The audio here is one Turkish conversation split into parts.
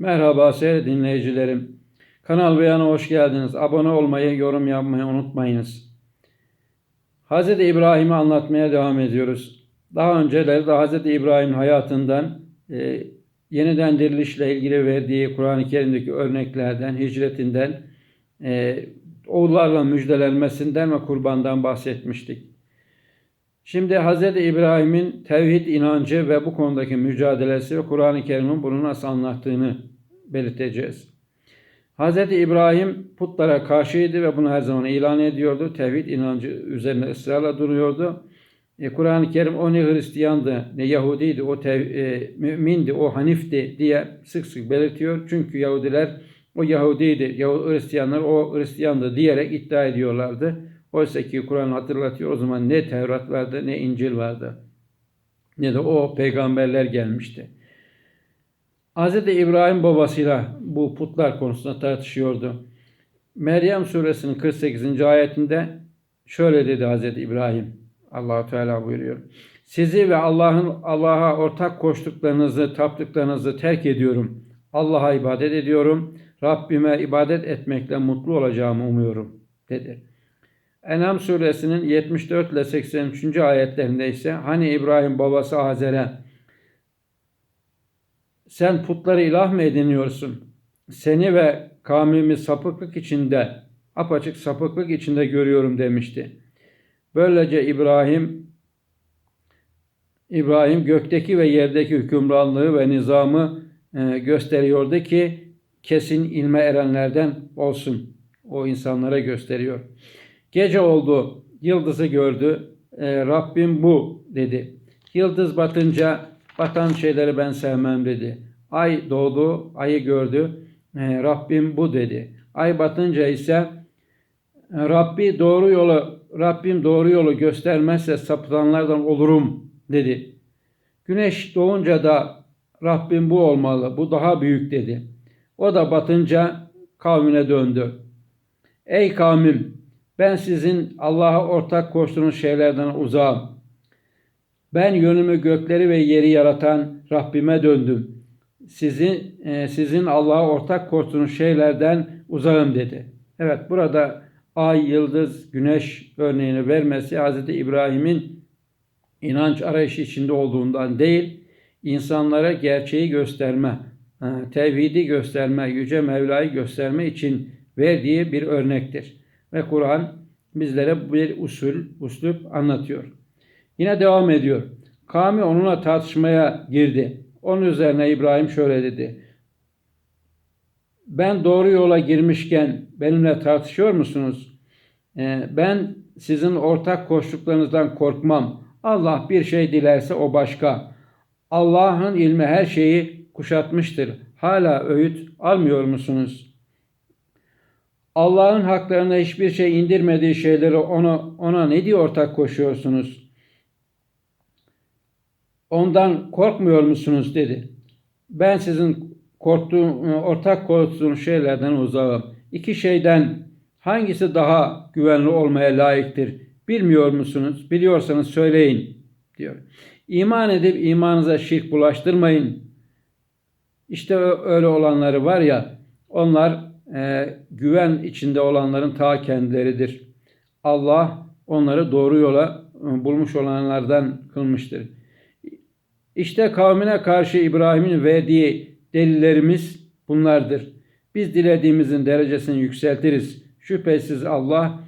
Merhaba sevgili dinleyicilerim. Kanal Beyan'a hoş geldiniz. Abone olmayı, yorum yapmayı unutmayınız. Hz. İbrahim'i anlatmaya devam ediyoruz. Daha önceleri de Hz. İbrahim'in hayatından e, yeniden dirilişle ilgili verdiği Kur'an-ı Kerim'deki örneklerden, hicretinden, e, oğullarla müjdelenmesinden ve kurbandan bahsetmiştik. Şimdi Hz. İbrahim'in tevhid inancı ve bu konudaki mücadelesi ve Kur'an-ı Kerim'in bunu nasıl anlattığını belirteceğiz. Hz. İbrahim putlara karşıydı ve bunu her zaman ilan ediyordu. Tevhid inancı üzerine ısrarla duruyordu. E, Kur'an-ı Kerim o ne Hristiyandı ne Yahudiydi, o tev, e, mümindi, o Hanif'ti diye sık sık belirtiyor. Çünkü Yahudiler o Yahudiydi, Yahudi Hristiyanlar o Hristiyandı diyerek iddia ediyorlardı. Oysa ki Kur'an hatırlatıyor o zaman ne Tevrat vardı ne İncil vardı. Ne de o peygamberler gelmişti. Hz. İbrahim babasıyla bu putlar konusunda tartışıyordu. Meryem suresinin 48. ayetinde şöyle dedi Hz. İbrahim. Allahu Teala buyuruyor. Sizi ve Allah'ın Allah'a ortak koştuklarınızı, taptıklarınızı terk ediyorum. Allah'a ibadet ediyorum. Rabbime ibadet etmekle mutlu olacağımı umuyorum dedi. Enam suresinin 74 ile 83. ayetlerinde ise hani İbrahim babası Azer'e sen putları ilah mı ediniyorsun? Seni ve kavmimi sapıklık içinde, apaçık sapıklık içinde görüyorum demişti. Böylece İbrahim İbrahim gökteki ve yerdeki hükümranlığı ve nizamı e, gösteriyordu ki kesin ilme erenlerden olsun. O insanlara gösteriyor. Gece oldu, yıldızı gördü. E, Rabbim bu dedi. Yıldız batınca batan şeyleri ben sevmem dedi. Ay doğdu, ayı gördü. E, Rabbim bu dedi. Ay batınca ise Rabbi doğru yolu Rabbim doğru yolu göstermezse sapıtanlardan olurum dedi. Güneş doğunca da Rabbim bu olmalı, bu daha büyük dedi. O da batınca kavmine döndü. Ey kavmim ben sizin Allah'a ortak koştuğunuz şeylerden uzağım. Ben yönümü gökleri ve yeri yaratan Rabbime döndüm. Sizin, e, sizin Allah'a ortak koştuğunuz şeylerden uzağım dedi. Evet burada ay, yıldız, güneş örneğini vermesi Hz. İbrahim'in inanç arayışı içinde olduğundan değil, insanlara gerçeği gösterme, e, tevhidi gösterme, yüce Mevla'yı gösterme için verdiği bir örnektir. Ve Kur'an bizlere bir usul, uslup anlatıyor. Yine devam ediyor. Kami onunla tartışmaya girdi. Onun üzerine İbrahim şöyle dedi. Ben doğru yola girmişken benimle tartışıyor musunuz? Ee, ben sizin ortak koştuklarınızdan korkmam. Allah bir şey dilerse o başka. Allah'ın ilmi her şeyi kuşatmıştır. Hala öğüt almıyor musunuz? Allah'ın haklarına hiçbir şey indirmediği şeyleri ona, ona ne diye ortak koşuyorsunuz? Ondan korkmuyor musunuz dedi. Ben sizin korktuğum, ortak korktuğunuz şeylerden uzağım. İki şeyden hangisi daha güvenli olmaya layıktır? Bilmiyor musunuz? Biliyorsanız söyleyin diyor. İman edip imanınıza şirk bulaştırmayın. İşte öyle olanları var ya onlar e, güven içinde olanların ta kendileridir. Allah onları doğru yola e, bulmuş olanlardan kılmıştır. İşte kavmine karşı İbrahim'in verdiği delillerimiz bunlardır. Biz dilediğimizin derecesini yükseltiriz. Şüphesiz Allah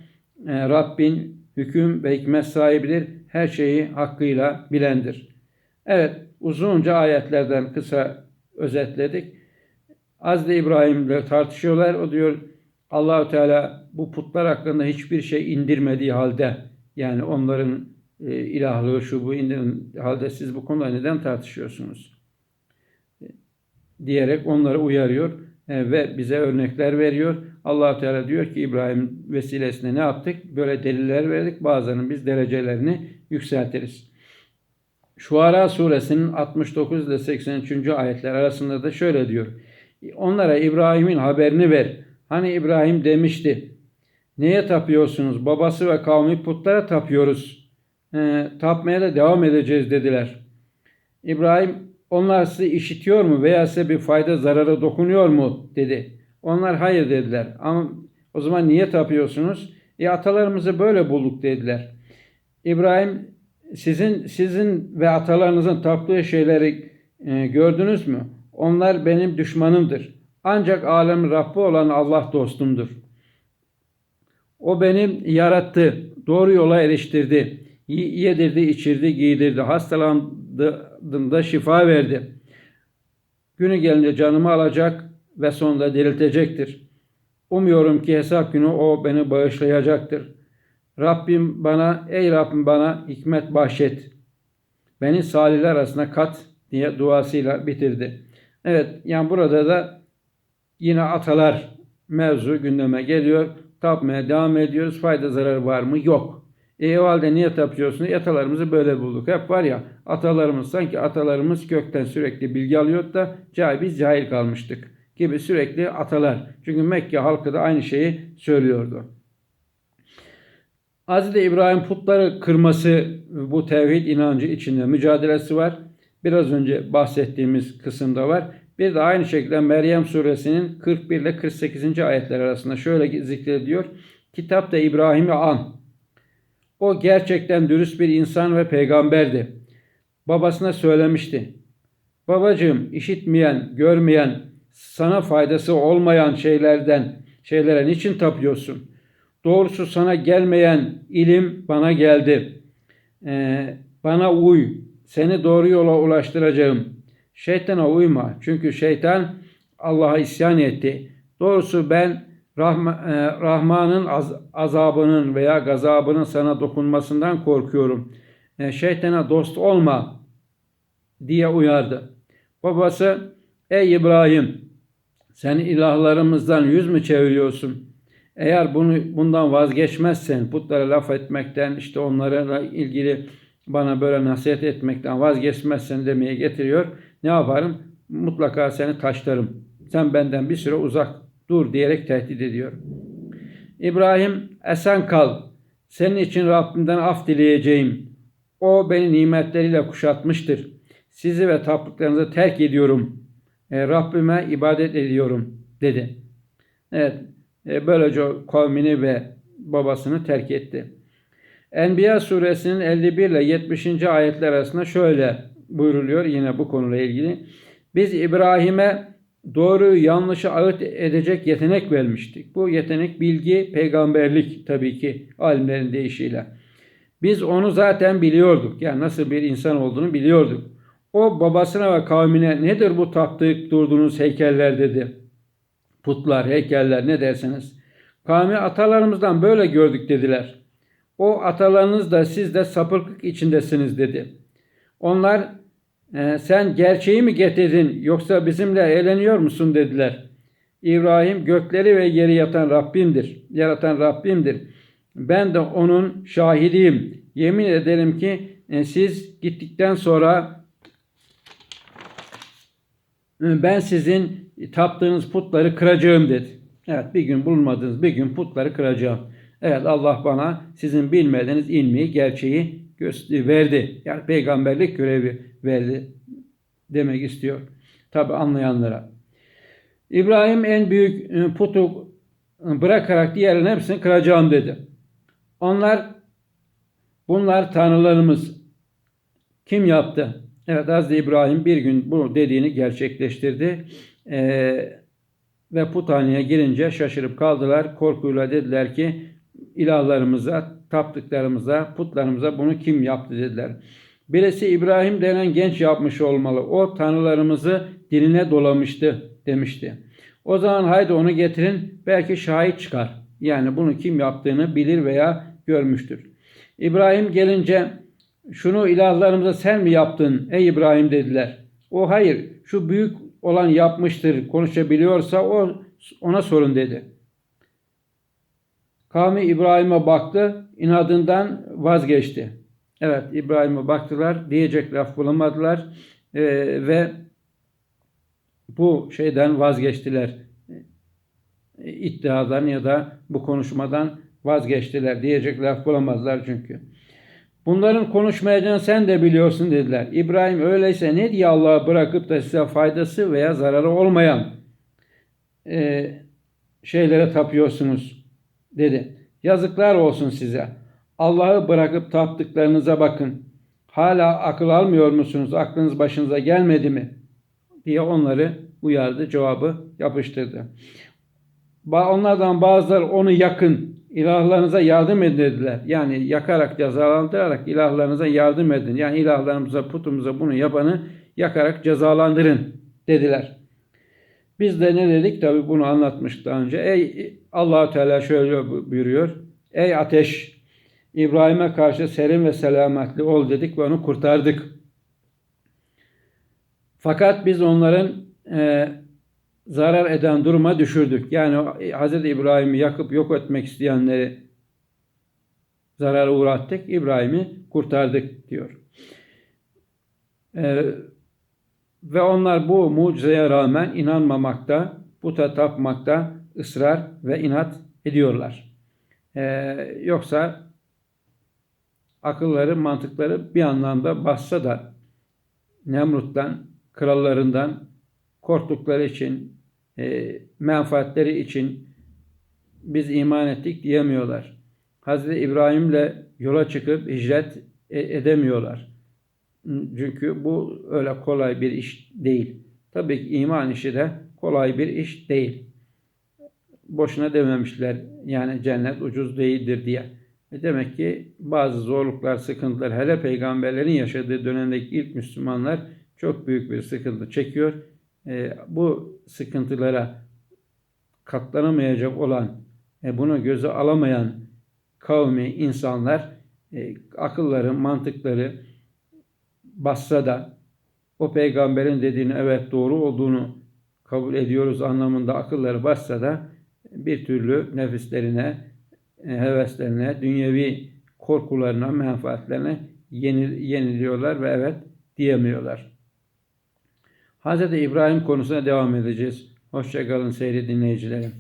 e, Rabbin hüküm ve hikmet sahibidir. Her şeyi hakkıyla bilendir. Evet uzunca ayetlerden kısa özetledik. Hazreti İbrahim ile tartışıyorlar. O diyor Allahü Teala bu putlar hakkında hiçbir şey indirmediği halde yani onların e, ilahlığı şu bu indirin halde siz bu konuda neden tartışıyorsunuz? E, diyerek onları uyarıyor e, ve bize örnekler veriyor. allah Teala diyor ki İbrahim vesilesine ne yaptık? Böyle deliller verdik. Bazılarının biz derecelerini yükseltiriz. Şuara suresinin 69 ile 83. ayetler arasında da şöyle diyor. Onlara İbrahim'in haberini ver. Hani İbrahim demişti. Neye tapıyorsunuz? Babası ve kavmi putlara tapıyoruz. E, tapmaya da devam edeceğiz dediler. İbrahim Onlar sizi işitiyor mu veya size bir fayda zarara dokunuyor mu dedi. Onlar hayır dediler. Ama o zaman niye tapıyorsunuz? E atalarımızı böyle bulduk dediler. İbrahim sizin sizin ve atalarınızın taptığı şeyleri e, gördünüz mü? Onlar benim düşmanımdır. Ancak alemin Rabbi olan Allah dostumdur. O benim yarattı, doğru yola eriştirdi, yedirdi, içirdi, giydirdi, hastalandığımda şifa verdi. Günü gelince canımı alacak ve sonunda diriltecektir. Umuyorum ki hesap günü o beni bağışlayacaktır. Rabbim bana, ey Rabbim bana hikmet bahşet. Beni salihler arasına kat diye duasıyla bitirdi. Evet, yani burada da yine atalar mevzu gündeme geliyor. Tapmaya devam ediyoruz. Fayda zararı var mı? Yok. E o halde niye tapıyorsunuz? Atalarımızı böyle bulduk. Hep var ya atalarımız sanki atalarımız gökten sürekli bilgi alıyor da cahil, biz cahil kalmıştık gibi sürekli atalar. Çünkü Mekke halkı da aynı şeyi söylüyordu. Hz. İbrahim putları kırması bu tevhid inancı içinde mücadelesi var. Biraz önce bahsettiğimiz kısımda var. Bir de aynı şekilde Meryem suresinin 41 ile 48. ayetler arasında şöyle zikrediyor. Kitapta İbrahim'i an. O gerçekten dürüst bir insan ve peygamberdi. Babasına söylemişti. Babacığım işitmeyen, görmeyen, sana faydası olmayan şeylerden, şeylere niçin tapıyorsun? Doğrusu sana gelmeyen ilim bana geldi. Ee, bana uy, seni doğru yola ulaştıracağım. Şeytana uyma. Çünkü şeytan Allah'a isyan etti. Doğrusu ben Rahma, e, Rahman'ın az, azabının veya gazabının sana dokunmasından korkuyorum. E, şeytana dost olma diye uyardı. Babası ey İbrahim sen ilahlarımızdan yüz mü çeviriyorsun? Eğer bunu bundan vazgeçmezsen, putlara laf etmekten, işte onlarla ilgili bana böyle nasihat etmekten vazgeçmezsen demeye getiriyor. Ne yaparım? Mutlaka seni taşlarım. Sen benden bir süre uzak dur diyerek tehdit ediyor. İbrahim esen kal. Senin için Rabbimden af dileyeceğim. O beni nimetleriyle kuşatmıştır. Sizi ve taptıklarınızı terk ediyorum. E, Rabbime ibadet ediyorum dedi. Evet, e, böylece kavmini ve babasını terk etti. Enbiya suresinin 51 ile 70. ayetler arasında şöyle buyruluyor yine bu konuyla ilgili. Biz İbrahim'e doğru yanlışı ayırt edecek yetenek vermiştik. Bu yetenek bilgi, peygamberlik tabii ki alimlerin deyişiyle. Biz onu zaten biliyorduk. Yani nasıl bir insan olduğunu biliyorduk. O babasına ve kavmine nedir bu taptık durduğunuz heykeller dedi. Putlar, heykeller ne derseniz. Kavmi atalarımızdan böyle gördük dediler. O atalarınız da siz de sapıklık içindesiniz dedi. Onlar e, sen gerçeği mi getirdin yoksa bizimle eğleniyor musun dediler. İbrahim gökleri ve yeri yatan Rabbimdir. Yaratan Rabbimdir. Ben de onun şahidiyim. Yemin ederim ki e, siz gittikten sonra e, ben sizin taptığınız putları kıracağım dedi. Evet bir gün bulunmadığınız bir gün putları kıracağım. Evet Allah bana sizin bilmediğiniz ilmi, gerçeği verdi. Yani peygamberlik görevi verdi demek istiyor. Tabi anlayanlara. İbrahim en büyük e, putu bırakarak diğerlerin hepsini kıracağım dedi. Onlar bunlar tanrılarımız. Kim yaptı? Evet Hazreti İbrahim bir gün bu dediğini gerçekleştirdi. Ee, ve puthaneye girince şaşırıp kaldılar. Korkuyla dediler ki ilahlarımıza, taptıklarımıza, putlarımıza bunu kim yaptı dediler. Birisi İbrahim denen genç yapmış olmalı. O tanrılarımızı diline dolamıştı demişti. O zaman haydi onu getirin belki şahit çıkar. Yani bunu kim yaptığını bilir veya görmüştür. İbrahim gelince şunu ilahlarımıza sen mi yaptın ey İbrahim dediler. O hayır şu büyük olan yapmıştır konuşabiliyorsa o ona sorun dedi. Kavmi İbrahim'e baktı, inadından vazgeçti. Evet İbrahim'e baktılar, diyecek laf bulamadılar ee, ve bu şeyden vazgeçtiler. İddiadan ya da bu konuşmadan vazgeçtiler. Diyecek laf bulamadılar çünkü. Bunların konuşmayacağını sen de biliyorsun dediler. İbrahim öyleyse ne diye Allah'ı bırakıp da size faydası veya zararı olmayan e, şeylere tapıyorsunuz dedi. Yazıklar olsun size. Allah'ı bırakıp taptıklarınıza bakın. Hala akıl almıyor musunuz? Aklınız başınıza gelmedi mi? diye onları uyardı, cevabı yapıştırdı. Onlardan bazıları onu yakın, ilahlarınıza yardım edin dediler. Yani yakarak, cezalandırarak ilahlarınıza yardım edin. Yani ilahlarımıza, putumuza bunu yapanı yakarak cezalandırın dediler. Biz de ne dedik? Tabi bunu anlatmıştık daha önce. Ey allah Teala şöyle buyuruyor. Ey ateş İbrahim'e karşı serin ve selametli ol dedik ve onu kurtardık. Fakat biz onların e, zarar eden duruma düşürdük. Yani Hz. İbrahim'i yakıp yok etmek isteyenleri zarara uğrattık. İbrahim'i kurtardık diyor. E, ve onlar bu mucizeye rağmen inanmamakta, puta tapmakta ısrar ve inat ediyorlar. E, yoksa akılları, mantıkları bir anlamda bassa da Nemrut'tan, krallarından korktukları için, e, menfaatleri için biz iman ettik diyemiyorlar. Hazreti İbrahim'le yola çıkıp hicret e- edemiyorlar. Çünkü bu öyle kolay bir iş değil. Tabii ki iman işi de kolay bir iş değil. Boşuna dememişler yani cennet ucuz değildir diye. E demek ki bazı zorluklar, sıkıntılar hele peygamberlerin yaşadığı dönemdeki ilk Müslümanlar çok büyük bir sıkıntı çekiyor. E, bu sıkıntılara katlanamayacak olan, e, bunu göze alamayan kavmi, insanlar e, akılları, mantıkları bassa da o peygamberin dediğini evet doğru olduğunu kabul ediyoruz anlamında akılları bassa da bir türlü nefislerine, e, heveslerine, dünyevi korkularına, menfaatlerine yenil, yeniliyorlar ve evet diyemiyorlar. Hz. İbrahim konusuna devam edeceğiz. Hoşçakalın seyri dinleyicilerim.